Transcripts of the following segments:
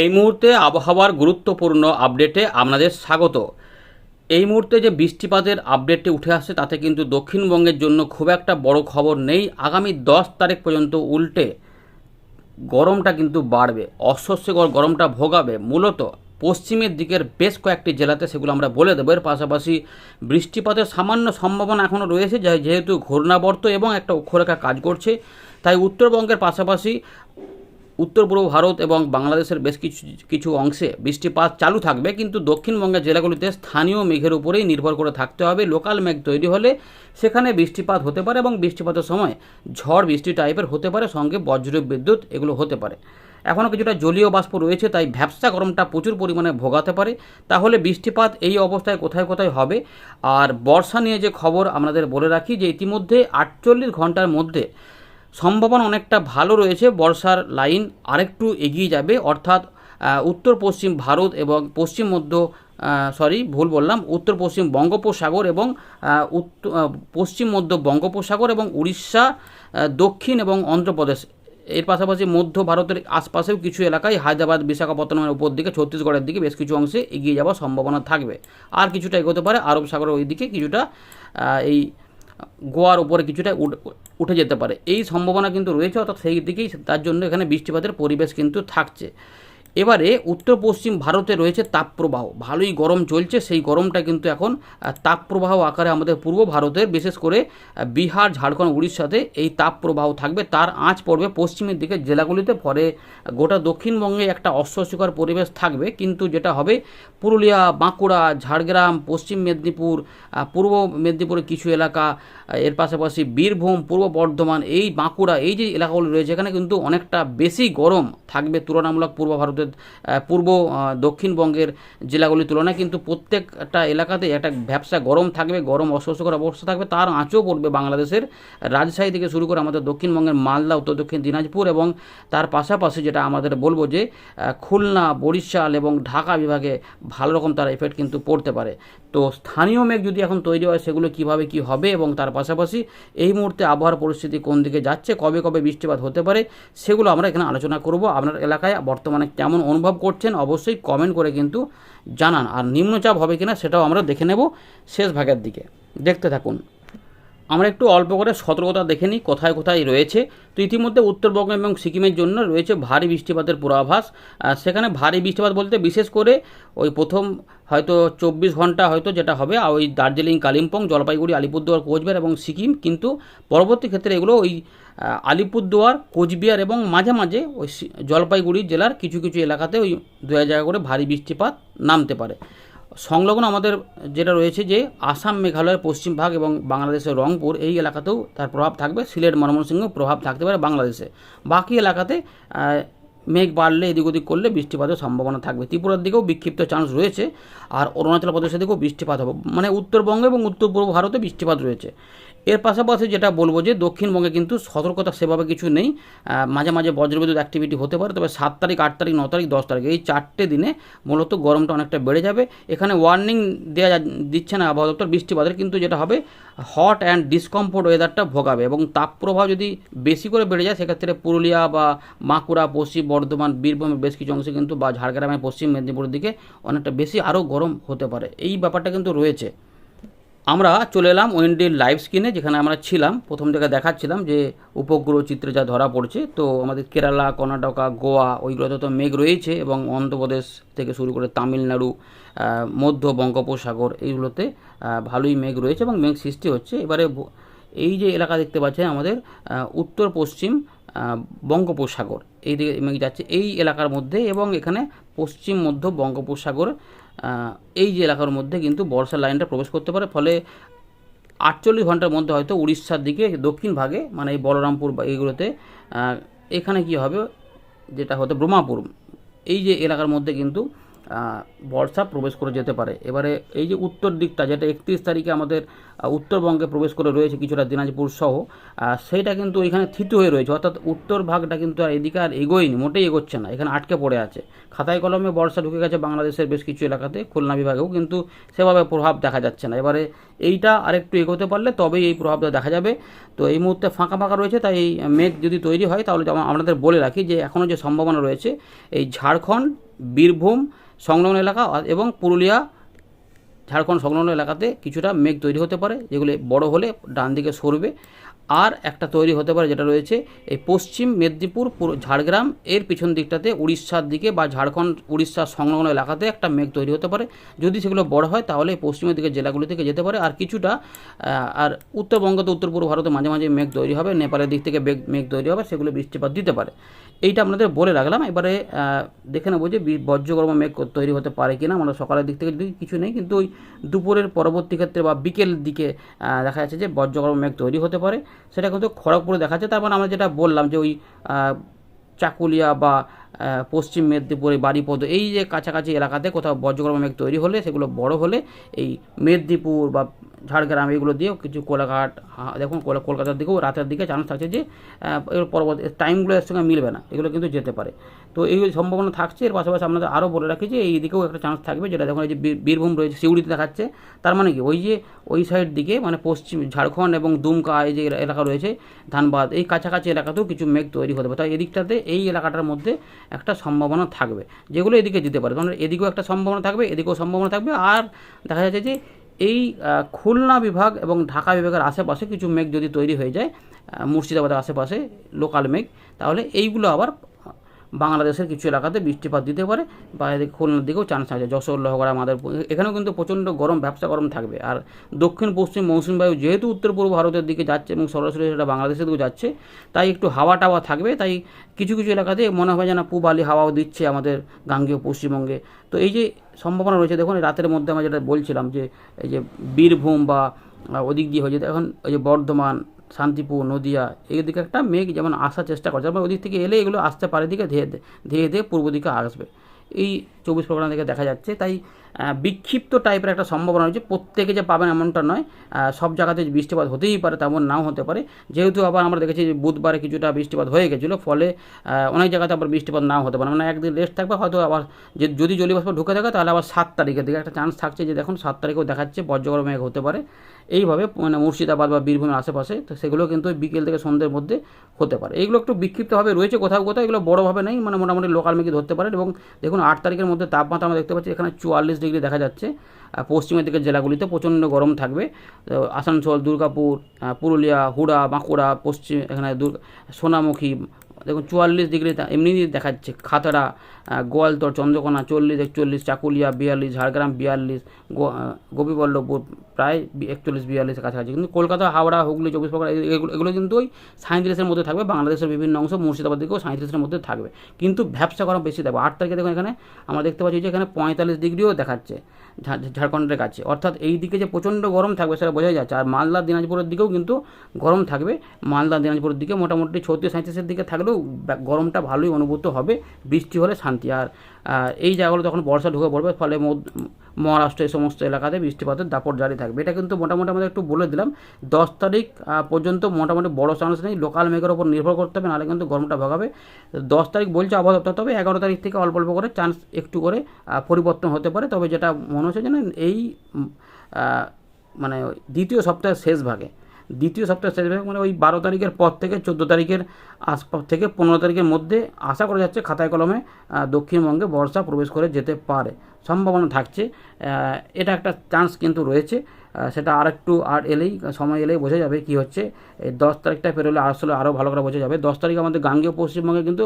এই মুহূর্তে আবহাওয়ার গুরুত্বপূর্ণ আপডেটে আপনাদের স্বাগত। এই মুহূর্তে যে বৃষ্টিপাতের আপডেটটি উঠে আসছে, তাতে কিন্তু দক্ষিণবঙ্গের জন্য খুব একটা বড় খবর নেই। আগামী দশ তারিখ পর্যন্ত উল্টে গরমটা কিন্তু বাড়বে, অস্বস্তিকর গরমটা ভোগাবে। মূলত পশ্চিমের দিকের বেশ কয়েকটি জেলাতে সেগুলো আমরা বলে দেবো। এর পাশাপাশি বৃষ্টিপাতের সামান্য সম্ভাবনা এখনও রয়েছে যেহেতু ঘূর্ণাবর্ত এবং একটা অক্ষরেখা কাজ করছে। তাই উত্তরবঙ্গের পাশাপাশি উত্তর পূর্ব ভারত এবং বাংলাদেশের বেশ কিছু কিছু অংশে বৃষ্টিপাত চালু থাকবে, কিন্তু দক্ষিণবঙ্গের জেলাগুলিতে স্থানীয় মেঘের উপরেই নির্ভর করে থাকতে হবে। লোকাল মেঘ তৈরি হলে সেখানে বৃষ্টিপাত হতে পারে এবং বৃষ্টিপাতের সময় ঝড় বৃষ্টি টাইপের হতে পারে, সঙ্গে বজ্র বিদ্যুৎ এগুলো হতে পারে। এখনও কিছুটা জলীয় বাষ্প রয়েছে, তাই ভ্যাবসা গরমটা প্রচুর পরিমাণে ভোগাতে পারে। তাহলে বৃষ্টিপাত এই অবস্থায় কোথায় কোথায় হবে? আর বর্ষা নিয়ে যে খবর আমাদের বলে রাখি যে ইতিমধ্যে আটচল্লিশ ঘণ্টার মধ্যে সম্ভাবনা অনেকটা ভালো রয়েছে, বর্ষার লাইন আরেকটু এগিয়ে যাবে, অর্থাৎ উত্তর, পশ্চিম ভারত এবং পশ্চিম মধ্য সরি ভুল বললাম, উত্তর, পশ্চিম বঙ্গোপসাগর এবং পশ্চিম মধ্য বঙ্গোপসাগর এবং উড়িষ্যা দক্ষিণ এবং অন্ধ্রপ্রদেশ। এর পাশাপাশি মধ্য ভারতের আশপাশেও কিছু এলাকায় হায়দ্রাবাদ, বিশাখাপত্তনমের উপর দিকে, ছত্তিশগড়ের দিকে বেশ কিছু অংশে এগিয়ে যাওয়ার সম্ভাবনা থাকবে। আর কিছুটা এগোতে পারে, আরব সাগরের ওই দিকে কিছুটা এই গোয়ার উপরে কিছুটা উঠ- যেতে পারে। এই সম্ভাবনা কিন্তু রয়েছে, অর্থাৎ সেই দিকেই তার জন্য এখানে বৃষ্টিপাতের পরিবেশ কিন্তু থাকছে। এবারে উত্তর পশ্চিম ভারতে রয়েছে তাপপ্রবাহ। ভালোই গরম চলছে, সেই গরমটা কিন্তু এখন তাপপ্রবাহ আকারে আমাদের পূর্ব ভারতের, বিশেষ করে বিহার, ঝাড়খণ্ড, উড়িষ্যাতে এই তাপপ্রবাহ থাকবে। তার আঁচ পড়বে পশ্চিমের দিকে জেলাগুলিতে, ফলে গোটা দক্ষিণবঙ্গে একটা অস্বস্তিকর পরিবেশ থাকবে। কিন্তু যেটা হবে, পুরুলিয়া, বাঁকুড়া, ঝাড়গ্রাম, পশ্চিম মেদিনীপুর পূর্ব মেদিনীপুরের কিছু এলাকা এর পাশাপাশি বীরভূম, পূর্ব বর্ধমান, এই বাঁকুড়া, এই যে এলাকাগুলো রয়েছে, এখানে কিন্তু অনেকটা বেশি গরম থাকবে তুলনামূলক পূর্ব ভারতের আহ, পূর্ব দক্ষিণবঙ্গের জেলাগুলির তুলনায় কিন্তু প্রত্যেকটা এলাকাতে একটা ব্যবসা গরম থাকবে গরম অস্বস্তিকর অবস্থা থাকবে। তার আঁচও পড়বে বাংলাদেশের রাজশাহী থেকে শুরু করে আমাদের দক্ষিণবঙ্গের মালদা উত্তর দক্ষিণ দিনাজপুর এবং তার পাশাপাশি যেটা আমাদের বলব যে খুলনা বরিশাল এবং ঢাকা বিভাগে ভালো রকম তার এফেক্ট কিন্তু পড়তে পারে। তো স্থানীয় মেঘ যদি এখন তৈরি হয় সেগুলো কীভাবে কি হবে এবং তার পাশাপাশি এই মুহূর্তে আবহাওয়ার পরিস্থিতি কোন দিকে যাচ্ছে কবে কবে বৃষ্টিপাত হতে পারে সেগুলো আমরা এখানে আলোচনা করব। আপনার এলাকায় বর্তমানে কেমন অনুভব করছেন অবশ্যই কমেন্ট করে কিন্তু জানান। আর নিম্নচাপ হবে কিনা সেটাও আমরা দেখে নেব শেষ ভাগের দিকে। দেখতে থাকুন। আমরা একটু অল্প করে সতর্কতা দেখে নিই, কোথায় কোথায় রয়েছে। তো ইতিমধ্যে উত্তরবঙ্গ এবং সিকিমের জন্য রয়েছে ভারী বৃষ্টিপাতের পূর্বাভাস। সেখানে ভারী বৃষ্টিপাত বলতে বিশেষ করে ওই প্রথম হয়তো চব্বিশ ঘণ্টা হয়তো যেটা হবে, ওই দার্জিলিং, কালিম্পং, জলপাইগুড়ি, আলিপুরদুয়ার, কোচবিহার এবং সিকিম। কিন্তু পরবর্তী ক্ষেত্রে এগুলো ওই আলিপুরদুয়ার, কোচবিহার এবং মাঝে মাঝে ওই জলপাইগুড়ি জেলার কিছু কিছু এলাকাতে ওই দু জায়গা করে ভারী বৃষ্টিপাত নামতে পারে। সংলগ্ন আমাদের যেটা রয়েছে যে আসাম মেঘালয়ের পশ্চিম ভাগ এবং বাংলাদেশের রংপুর এই এলাকাতেও তার প্রভাব থাকবে। সিলেট ময়মনসিংহ প্রভাব থাকতে পারে বাংলাদেশে। বাকি এলাকাতে মেঘ বাড়লে, এদিক ওদিক করলে বৃষ্টিপাতের সম্ভাবনা থাকবে। ত্রিপুরার দিকেও বিক্ষিপ্ত চান্স রয়েছে আর অরুণাচল প্রদেশের দিকেও বৃষ্টিপাত হবে। মানে উত্তরবঙ্গ এবং উত্তর পূর্ব ভারতে বৃষ্টিপাত রয়েছে। এর পাশাপাশি যেটা বলব যে দক্ষিণবঙ্গে কিন্তু সতর্কতা সেভাবে কিছু নেই মাঝে মাঝে বজ্রবিদ্যুৎ অ্যাক্টিভিটি হতে পারে, তবে সাত তারিখ, আট তারিখ, ন তারিখ, দশ তারিখ এই চারটে দিনে মূলত গরমটা অনেকটা বেড়ে যাবে। এখানে ওয়ার্নিং দেওয়া দিচ্ছে না আবহাওয়া দপ্তর, বৃষ্টিপাতের, কিন্তু যেটা হবে হট অ্যান্ড ডিসকমফোর্ট ওয়েদারটা ভোগাবে এবং তাপপ্রবাহ যদি বেশি করে বেড়ে যায়, সেক্ষেত্রে পুরুলিয়া বা বাঁকুড়া পশ্চিম বর্ধমান বীরভূমের বেশ কিছু অংশে কিন্তু বা ঝাড়গ্রামের পশ্চিম মেদিনীপুরের দিকে অনেকটা বেশি আরও গরম হতে পারে। এই ব্যাপারটা কিন্তু রয়েছে। আমরা চলে এলাম ওয়েন্ডির লাইভ স্ক্রিনে যেখানে আমরা ছিলাম। প্রথম জায়গায় দেখাচ্ছিলাম যে উপগ্রহ চিত্রে যা ধরা পড়ছে। তো আমাদের কেরালা, কর্ণাটকা, গোয়া, ওইগুলোতে তো মেঘ রয়েছে এবং অন্ধ্রপ্রদেশ থেকে শুরু করে তামিলনাড়ু মধ্য বঙ্গোপসাগর, এইগুলোতে ভালোই মেঘ রয়েছে এবং মেঘ সৃষ্টি হচ্ছে। এবারে এই যে এলাকা দেখতে পাচ্ছেন আমাদের উত্তর, পশ্চিম বঙ্গোপসাগর। এই দিকে মেঘ যাচ্ছে এই এলাকার মধ্যে এবং এখানে পশ্চিম, মধ্য বঙ্গোপসাগর এই যে এলাকার মধ্যে কিন্তু বর্ষার লাইনটা প্রবেশ করতে পারে। ফলে আটচল্লিশ ঘণ্টার মধ্যে হয়তো উড়িষ্যার দিকে, দক্ষিণ ভাগে মানে এই বলরামপুর বা এইগুলোতে এখানে কি হবে? যেটা হতো ব্রহ্মাপুর। এই যে এলাকার মধ্যে কিন্তু বর্ষা প্রবেশ করে যেতে পারে। এবারে এই যে উত্তর দিকটা, যেটা একত্রিশ তারিখে আমাদের উত্তরবঙ্গে প্রবেশ করে রয়েছে কিছুটা দিনাজপুর সহ সেইটা কিন্তু এখানে থিতু হয়ে রয়েছে। অর্থাৎ উত্তর ভাগটা কিন্তু আর এদিকে আর এগোয়নি, মোটেই এগোচ্ছে না। এখানে আটকে পড়ে আছে। খাতায় কলমে বর্ষা ঢুকে গেছে বাংলাদেশের বেশ কিছু এলাকাতে, খুলনা বিভাগেও, কিন্তু সেভাবে প্রভাব দেখা যাচ্ছে না। এবারে এইটা আরেকটু এগোতে পারলে তবেই এই প্রভাবটা দেখা যাবে। তো এই মুহূর্তে ফাঁকা ফাঁকা রয়েছে, তাই এই মেঘ যদি তৈরি হয়, তাহলে আপনাদের বলে রাখি যে এখনও যে সম্ভাবনা রয়েছে, এই ঝাড়খণ্ড বীরভূম সংলগ্ন এলাকা এবং পুরুলিয়া, ঝাড়খণ্ড সংলগ্ন এলাকাতে কিছুটা মেঘ তৈরি হতে পারে, যেগুলি বড় হলে ডান দিকে সরবে। আর একটা তৈরি হতে পারে যেটা রয়েছে এই পশ্চিম মেদিনীপুর ঝাড়গ্রাম। এর পিছন দিকটাতে উড়িষ্যার দিকে বা ঝাড়খণ্ড উড়িষ্যার সংলগ্ন এলাকাতে একটা মেঘ তৈরি হতে পারে। যদি সেগুলো বড় হয় তাহলে পশ্চিমের দিকে জেলাগুলি থেকে যেতে পারে। আর কিছুটা আর উত্তরবঙ্গ তো উত্তর পূর্ব ভারতে মাঝে মাঝে মেঘ তৈরি হবে, নেপালের দিক থেকে মেঘ তৈরি হবে, সেগুলো বৃষ্টিপাত দিতে পারে। এইটা আপনাদের বলে রাখলাম। এবারে দেখে নেব যে বজ্রগর্ম মেঘ তৈরি হতে পারে কিনা। আমরা সকালের দিক থেকে যদি কিছু নেই, কিন্তু ওই দুপুরের পরবর্তী ক্ষেত্রে বা বিকেল দিকে দেখা যাচ্ছে যে বজ্রগর্ভ মেঘ তৈরি হতে পারে। সেটা কিন্তু খড়গপুরে দেখা যাচ্ছে তার মানে আমরা যেটা বললাম যে ওই চাকুলিয়া বা পশ্চিম মেদিনীপুরে বাড়িপদ এই যে কাছাকাছি এলাকাতে কোথাও বজ্রগ্রাম মেঘ তৈরি হলে, সেগুলো বড় হলে এই মেদিনীপুর বা ঝাড়গ্রাম এগুলো দিয়েও কিছু কোলাঘাট দেখুন কলকাতার দিকেও রাতের দিকে চান্স থাকছে যে এর পরবর্তী টাইমগুলো এর সঙ্গে মিলবে না। এগুলো কিন্তু যেতে পারে। তো এই সম্ভাবনা থাকছে, এর পাশাপাশি আপনাদের আরও বলে রাখি যে এই দিকেও একটা চান্স থাকবে, যেটা দেখুন এই যে বীর- বীরভূম রয়েছে সিউড়িতে দেখাচ্ছে। তার মানে কি? ওই যে ওই সাইড দিকে মানে পশ্চিম ঝাড়খণ্ড এবং দুমকা এই যে এলাকা রয়েছে, ধানবাদ, এই কাছাকাছি এলাকাতেও কিছু মেঘ তৈরি হতে পারে। তাই এদিকটাতে এই এলাকাটার মধ্যে একটা সম্ভাবনা থাকবে, যেগুলো এদিকে যেতে পারে। কারণ এদিকেও একটা সম্ভাবনা থাকবে, এদিকেও সম্ভাবনা থাকবে, আর দেখা যাচ্ছে যে এই খুলনা বিভাগ এবং ঢাকা বিভাগের আশেপাশে কিছু মেঘ যদি তৈরি হয়ে যায় মুর্শিদাবাদের আশেপাশে লোকাল মেঘ, তাহলে এইগুলো আবার বাংলাদেশের কিছু এলাকাতে বৃষ্টিপাত দিতে পারে বা এদিকে খুলনার দিকেও চান্স আছে, যশোর, লহগড়া, মাদারপুর এখানেও কিন্তু প্রচণ্ড গরম, ব্যবসা গরম থাকবে। আর দক্ষিণ, পশ্চিম মৌসুমী বায়ু যেহেতু উত্তর পূর্ব ভারতের দিকে যাচ্ছে এবং সরাসরি সেটা বাংলাদেশের দিকেও যাচ্ছে, তাই একটু হাওয়া টাওয়া থাকবে। তাই কিছু কিছু এলাকাতে মনে হয় যেন পূব আলি হাওয়াও দিচ্ছে আমাদের গাঙ্গেয় পশ্চিমবঙ্গে। তো এই যে সম্ভাবনা রয়েছে, দেখুন রাতের মধ্যে আমরা যেটা বলছিলাম যে, এই যে বীরভূম বা ওদিক দিয়ে হয়ে যেতে, এখন ওই যে বর্ধমান শান্তিপুর, নদিয়া, এদিকে দিকে একটা মেঘ যেমন আসার চেষ্টা করছে তারপর ওদিক থেকে এলে এগুলো আসতে পারে দিকে ধীরে ধীরে ধীরে পূর্ব দিকে আসবে। এই চব্বিশ পরগনা থেকে দেখা যাচ্ছে। তাই বিক্ষিপ্ত টাইপের একটা সম্ভাবনা রয়েছে। প্রত্যেকে যে পাবেন এমনটা নয়। সব জায়গাতে বৃষ্টিপাত হতেই পারে, তেমন নাও হতে পারে। যেহেতু আবার আমরা দেখেছি বুধবারে কিছুটা বৃষ্টিপাত হয়ে গেছিল, ফলে অনেক জায়গাতে আবার বৃষ্টিপাত নাও হতে পারে। মানে একদিন রেস্ট থাকবে, হয়তো আবার যে, যদি জলীয়বাষ্প ঢুকে থাকে, তাহলে আবার সাত তারিখের দিকে একটা চান্স থাকছে যে, দেখুন, সাত তারিখেও দেখাচ্ছে, বজ্রগড় মেঘ হতে পারে। এইভাবে মানে মুর্শিদাবাদ বা বীরভূমের আশেপাশে, তো সেগুলো কিন্তু বিকেল থেকে সন্ধ্যের মধ্যে হতে পারে। এগুলো একটু বিক্ষিপ্তভাবে রয়েছে কোথাও কোথাও, এগুলো বড়োভাবে নেই মানে মোটামুটি লোকাল মেঘে ধরতে পারেন। এবং দেখুন, আট তারিখের মধ্যে তাপমাত্রা আমরা দেখতে পাচ্ছি এখানে চুয়াল্লিশ ডিগ্রি দেখা যাচ্ছে। পশ্চিমের দিকের জেলাগুলিতে প্রচণ্ড গরম থাকবে। আসানসোল, দুর্গাপুর পুরুলিয়া, হুড়া, বাঁকুড়া, পশ্চিম, এখানে সোনামুখী দেখুন চুয়াল্লিশ ডিগ্রি এমনি দেখাচ্ছে। খাতড়া গোয়ালতর, চন্দ্রকোনা, চল্লিশ, একচল্লিশ, চাকুলিয়া বিয়াল্লিশ, ঝাড়গ্রাম বিয়াল্লিশ গোপীবল্লভপুর প্রায় একচল্লিশ, বিয়াল্লিশের কাছাকাছি। কিন্তু কলকাতা, হাওড়া, হুগলি, চব্বিশ পরগনা এগুলো কিন্তু ওই সাঁত্রিশের মধ্যে থাকবে। বাংলাদেশের বিভিন্ন অংশ মুর্শিদাবাদ দিকেও সাঁত্রিশের মধ্যে থাকবে। কিন্তু ব্যবসা গরম বেশি থাকবে আট তারিখে দেখুন এখানে আমরা দেখতে পাচ্ছি যে এখানে পঁয়তাল্লিশ ডিগ্রিও দেখাচ্ছে ঝাড়খণ্ডের কাছে। অর্থাৎ এই দিকে যে প্রচণ্ড গরম থাকবে সেটা বোঝাই যাচ্ছে। আর মালদা, দিনাজপুরের দিকেও কিন্তু গরম থাকবে। মালদা, দিনাজপুরের দিকে মোটামুটি ছত্রিশ সাঁত্রিশের দিকে থাকলেও গরমটা ভালোই অনুভূত হবে, বৃষ্টি হলে শান্তি। আর এই জায়গাগুলো তখন বর্ষা ঢুকে পড়বে, ফলে মহারাষ্ট্র এই সমস্ত এলাকাতে বৃষ্টিপাতের দাপট জারি থাকবে। এটা কিন্তু মোটামুটি আমাদের একটু বলে দিলাম, দশ তারিখ পর্যন্ত মোটামুটি বড় চান্স নেই লোকাল মেঘের ওপর নির্ভর করতে হবে, নাহলে কিন্তু গরমটা ভোগাবে। দশ তারিখ বলছে আবহাওয়া দপ্তর, তবে এগারো তারিখ থেকে অল্প অল্প করে চান্স একটু করে পরিবর্তন হতে পারে। তবে যেটা মনে হচ্ছে যেন এই মানে দ্বিতীয় সপ্তাহের শেষ ভাগে দ্বিতীয় সপ্তাহের শেষ মানে ওই বারো তারিখের পর থেকে চোদ্দ তারিখের আস, থেকে পনেরো তারিখের মধ্যে আশা করা যাচ্ছে খাতায় কলমে দক্ষিণবঙ্গে বর্ষা প্রবেশ করে যেতে পারে। সম্ভাবনা থাকছে এটা একটা চান্স কিন্তু রয়েছে সেটা আর একটু আর এলেই, সময় এলেই বোঝা যাবে কি হচ্ছে। এই দশ তারিখটা পেরোলে আসলে আরও ভালো করে বোঝা যাবে। দশ তারিখ আমাদের গাঙ্গেয় পশ্চিমবঙ্গে কিন্তু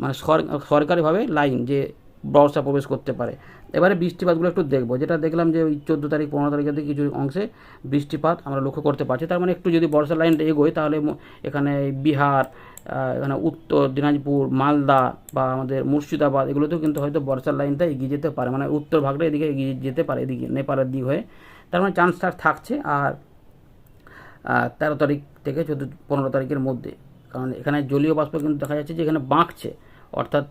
মানে সরকারিভাবে লাইন যে বর্ষা প্রবেশ করতে পারে। এবারে বৃষ্টিপাতগুলো একটু দেখব। যেটা দেখলাম যে ওই চোদ্দ তারিখ, পনেরো তারিখের দিকে কিছু অংশে বৃষ্টিপাত আমরা লক্ষ্য করতে পারছি। তার মানে একটু যদি বর্ষার লাইনটা এগোয়, তাহলে এখানে বিহার এখানে উত্তর দিনাজপুর, মালদা বা আমাদের মুর্শিদাবাদ, এগুলোতেও কিন্তু হয়তো বর্ষার লাইনটা এগিয়ে যেতে পারে। মানে উত্তর ভাগটা এদিকে এগিয়ে যেতে পারে, এদিকে নেপালের দিক হয়ে। তার মানে চান্সটা থাকছে আর তেরো তারিখ থেকে চোদ্দ, পনেরো তারিখের মধ্যে। কারণ এখানে জলীয় বাষ্প কিন্তু দেখা যাচ্ছে যে এখানে বাঁকছে। অর্থাৎ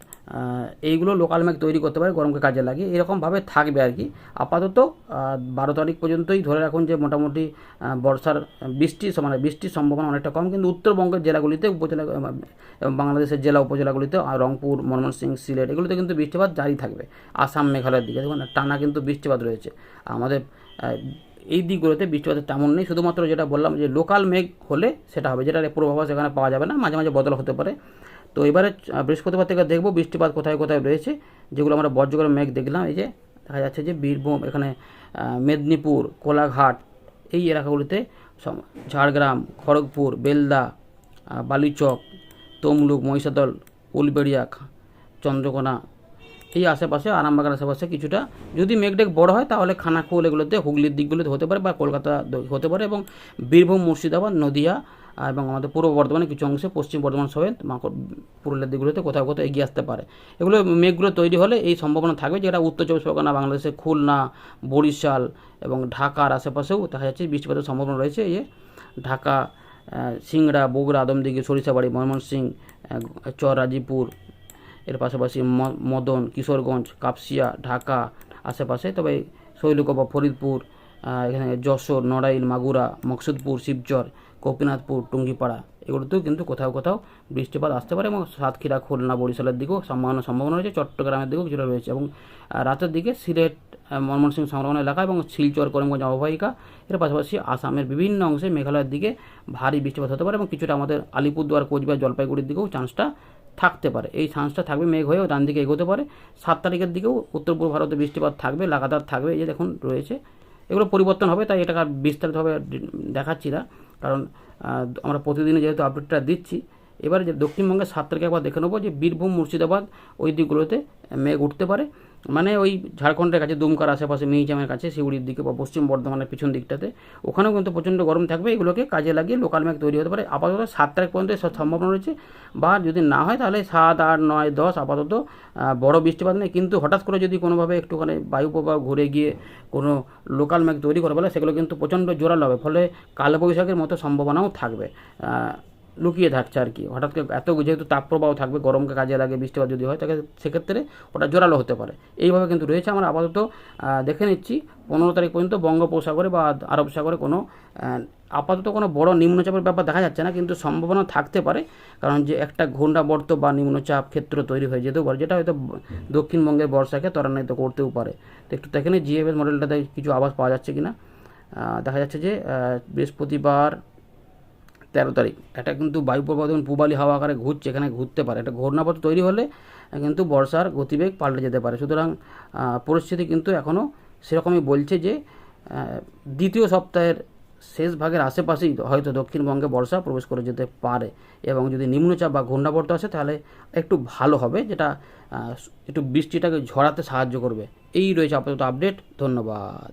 এইগুলো লোকাল ম্যাগ তৈরি করতে পারে, গরমকে কাজে লাগিয়ে। এরকমভাবে থাকবে আর কি। আপাতত বারো তারিখ পর্যন্তই ধরে রাখুন যে মোটামুটি বর্ষার, বৃষ্টি মানে বৃষ্টির সম্ভাবনা অনেকটা কম, কিন্তু উত্তরবঙ্গের জেলাগুলিতে, উপজেলা বাংলাদেশের জেলা উপজেলাগুলিতে রংপুর, ময়মনসিংহ, সিলেট, এগুলোতে কিন্তু বৃষ্টিপাত জারি থাকবে। আসাম, মেঘালয়ের দিকে। দেখুন, টানা কিন্তু বৃষ্টিপাত রয়েছে। আমাদের এই দিকগুলোতে বৃষ্টিপাতের তেমন নেই। শুধুমাত্র যেটা বললাম যে লোকাল মেঘ হলে সেটা হবে যেটা পূর্বাভাস এখানে পাওয়া যাবে না। মাঝে মাঝে বদল হতে পারে। তো এবারে বৃহস্পতিবার থেকে দেখব বৃষ্টিপাত কোথায় কোথায় রয়েছে, যেগুলো আমরা বজ্রগড় মেঘ দেখলাম, এই যে দেখা যাচ্ছে যে বীরভূম, এখানে মেদিনীপুর, কোলাঘাট, এই এলাকাগুলিতে ঝাড়গ্রাম, খড়গপুর, বেলদা বালিচক, তমলুক, মহিষাদল, উলবেড়িয়া চন্দ্রকোনা, এই আশেপাশে, আরামবাগের আশেপাশে কিছুটা, যদি মেঘডেক বড় হয় তাহলে খানাকুল এগুলোতে, হুগলির দিকগুলোতে হতে পারে বা কলকাতা হতে পারে এবং বীরভূম, মুর্শিদাবাদ, নদিয়া এবং আমাদের পূর্ব বর্ধমানে কিছু অংশে পশ্চিম বর্ধমান মাকড়- পুরুলিয়ার দিকগুলোতে কোথাও কোথাও এগিয়ে আসতে পারে। এগুলো মেঘগুলো তৈরি হলে এই সম্ভাবনা থাকবে যেটা উত্তর চব্বিশ পরগনা বাংলাদেশের খুলনা বরিশাল এবং ঢাকার আশেপাশেও দেখা যাচ্ছে বৃষ্টিপাতের সম্ভাবনা রয়েছে। এই যে ঢাকা সিংড়া বগুড়া আদমদিঘি সরিষাবাড়ি ময়মনসিংহ আহ, চর রাজীপুর এর পাশাপাশি মদন কিশোরগঞ্জ কাপসিয়া ঢাকা আশেপাশে। তবে শৈলকুপা ফরিদপুর এখানে যশোর নড়াইল মাগুরা মকসুদপুর শিবচর গোপীনাথপুর টুঙ্গিপাড়া, এগুলোতেও কিন্তু কোথাও কোথাও বৃষ্টিপাত আসতে পারে এবং সাতক্ষীরা, খুলনা, বরিশালের দিকেও সম্ভাবনা সম্ভাবনা রয়েছে, চট্টগ্রামের দিকেও কিছুটা রয়েছে এবং রাতের দিকে সিলেট ময়মনসিংহ সংলগ্ন এলাকা এবং শিলচর, করিমগঞ্জ, অববাহিকা, এর পাশাপাশি আসামের বিভিন্ন অংশে মেঘালয়ের দিকে ভারী বৃষ্টিপাত হতে পারে এবং কিছুটা আমাদের আলিপুরদুয়ার, কোচবিহার, জলপাইগুড়ির দিকেও চান্সটা থাকতে পারে। এই চান্সটা থাকবে মেঘ হয়েও ডান দিকে এগোতে পারে। সাত তারিখের দিকেও উত্তর পূর্ব ভারতে বৃষ্টিপাত থাকবে, লাগাতার থাকবে, এই যে দেখুন রয়েছে। এগুলো পরিবর্তন হবে, তাই এটাকে বিস্তারিতভাবে দেখাচ্ছি না। কারণ আমরা প্রতিদিনে যেহেতু আপডেটটা দিচ্ছি, এবারে যে দক্ষিণবঙ্গের সাত তারিখে একবার দেখে নেব যে বীরভূম মুর্শিদাবাদ ওই দিকগুলোতে মেঘ উঠতে পারে। মানে ওই ঝাড়খণ্ডের কাছে, দুমকার আশেপাশে মিহিজামের কাছে শিউড়ির দিকে বা পশ্চিম বর্ধমানের পিছন দিকটাতে, ওখানেও কিন্তু প্রচণ্ড গরম থাকবে। এগুলোকে কাজে লাগিয়ে লোকাল মেঘ তৈরি হতে পারে। আপাতত সাত তারিখ পর্যন্ত এসব সম্ভাবনা রয়েছে। বা যদি না হয় তাহলে সাত, আট, নয়, দশ, আপাতত বড় বৃষ্টিপাত নেই। কিন্তু হঠাৎ করে যদি কোনোভাবে একটুখানি বায়ু প্রবাহ ঘুরে গিয়ে কোনো লোকাল মেঘ তৈরি করে বলে, সেগুলো কিন্তু প্রচণ্ড জোরালো হবে। ফলে কালবৈশাখের মতো সম্ভাবনাও থাকবে। লুকিয়ে থাকছে আর কি। হঠাৎ করে এত যেহেতু তাপপ্রবাহ থাকবে, গরমকে কাজে লাগে বৃষ্টিপাত যদি হয়, তাকে সেক্ষেত্রে ওটা জোরালো হতে পারে। এইভাবে কিন্তু রয়েছে। আমরা আপাতত দেখে নিচ্ছি, পনেরো তারিখ পর্যন্ত বঙ্গোপসাগরে বা আরব সাগরে কোনো আপাতত কোনো বড় নিম্নচাপের ব্যাপার দেখা যাচ্ছে না, কিন্তু সম্ভাবনা থাকতে পারে। কারণ যে একটা ঘূর্ণাবর্ত বা নিম্নচাপ ক্ষেত্র তৈরি হয়ে যেতেও পারে, যেটা হয়তো দক্ষিণবঙ্গের বর্ষাকে ত্বরান্বিত করতেও পারে। তো একটু দেখে নিই জিএফএস মডেলটাতে কিছু আওয়াজ পাওয়া যাচ্ছে কি না দেখা যাচ্ছে যে বৃহস্পতিবার তেরো তারিখ। এটা কিন্তু বায়ু প্রবাহ যখন পূবালি হাওয়া আকারে ঘুরছে, এখানে ঘুরতে পারে। একটা ঘূর্ণাবর্ত তৈরি হলে কিন্তু বর্ষার গতিবেগ পাল্টে যেতে পারে। সুতরাং পরিস্থিতি কিন্তু এখনও সেরকমই বলছে যে দ্বিতীয় সপ্তাহের শেষ ভাগের আশেপাশেই হয়তো দক্ষিণবঙ্গে বর্ষা প্রবেশ করে যেতে পারে এবং যদি নিম্নচাপ বা ঘূর্ণাবর্ত আসে, তাহলে একটু ভালো হবে, যেটা একটু বৃষ্টিটাকে ঝরাতে সাহায্য করবে। এই রয়েছে আপাতত আপডেট। ধন্যবাদ।